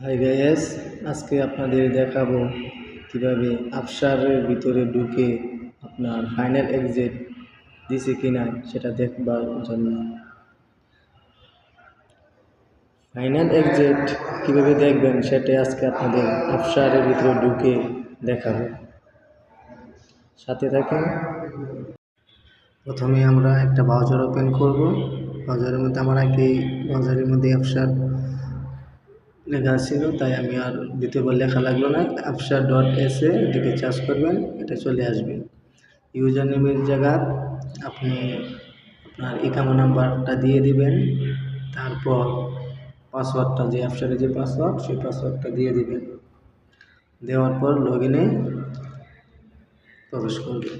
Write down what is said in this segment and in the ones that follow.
Hi guys আজকে আপনাদের দেখাবো কীভাবে আফসারের ভিতরে ঢুকে আপনার ফাইনাল এক্সিট দিছে কিনা সেটা দেখবার জন্য। ফাইনাল এক্সিট কীভাবে দেখবেন সেটা আজকে আপনাদের আফসারের ভিতরে ঢুকে দেখাবো। সাথে থাকেন। প্রথমে আমরা একটা ব্রাউজার ওপেন করব। ব্রাউজারের মধ্যে আমরা আগে ব্রাউজারের মধ্যে আফসার লেখা ছিল তাই আমি আর দ্বিতীয়বার লেখা লাগল না। আফসা ডট এস এ এটিকে চার্জ করবেন, এটা চলে আসবে। ইউজার নেমের জায়গা আপনি আপনার ইকামা নাম্বারটা দিয়ে দিবেন, তারপর পাসওয়ার্ডটা যে অ্যাপসারে যে পাসওয়ার্ড, সেই পাসওয়ার্ডটা দিয়ে দিবেন। দেওয়ার পর লগ ইনে প্রবেশ করবেন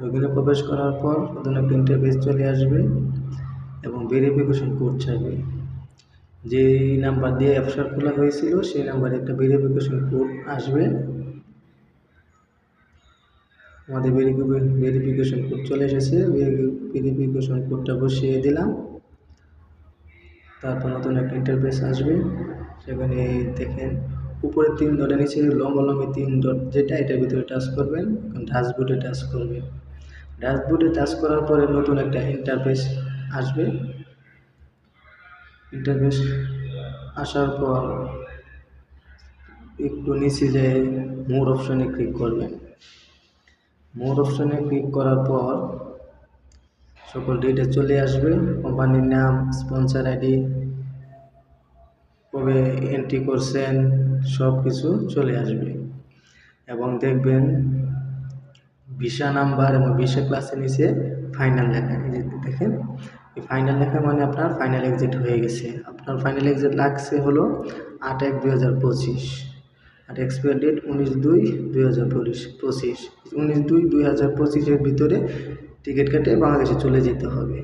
লগ ইনে প্রবেশ করার পর প্রথমে প্রিন্টের ইন্টারফেস চলে আসবে এবং ভেরিফিকেশন কোড চাইবে যেই নাম্বার দিয়ে অ্যাপসার খোলা হয়েছিল, সেই নাম্বারে একটা ভেরিফিকেশন কোড আসবে। আমাদের ভেরিফিকেশন কোড চলে এসেছে। ভেরিফিকেশন কোডটা বসিয়ে দিলাম। তারপর নতুন একটা ইন্টারফেস আসবে। সেখানে দেখেন উপরে তিন ডটের নিচে লম্বা লম্বি তিন ডট যেটা, এটার ভিতরে টাচ করবেন। ড্যাশবোর্ডে টাচ করবেন ড্যাশবোর্ডে টাচ করার পরে নতুন একটা ইন্টারফেস আসবে। ইন্টারফেস আসার পর একটু নিচে যে মোর অপশনে ক্লিক করবেন। মোর অপশনে ক্লিক করার পর সকল ডিটেল চলে আসবে। কোম্পানির নাম স্পন্সার আইডি কবে এন্ট্রি করছেন সব কিছু চলে আসবে। এবং দেখবেন ভিসা নাম্বার এবং ভিসা ক্লাসের নিচে ফাইনাল লেখা, এই যে দেখেন, এই ফাইনাল লেখা মানে আপনার ফাইনাল এক্সিট হয়ে গেছে। আপনার ফাইনাল এক্সিট লাগছে হলো আট এক দুই হাজার পঁচিশ, আর এক্সপায়ার ডেট উনিশ দুই দুই হাজার পঁচিশ উনিশ দুই দুই হাজার পঁচিশের ভিতরে টিকিট কেটে বাংলাদেশে চলে যেতে হবে।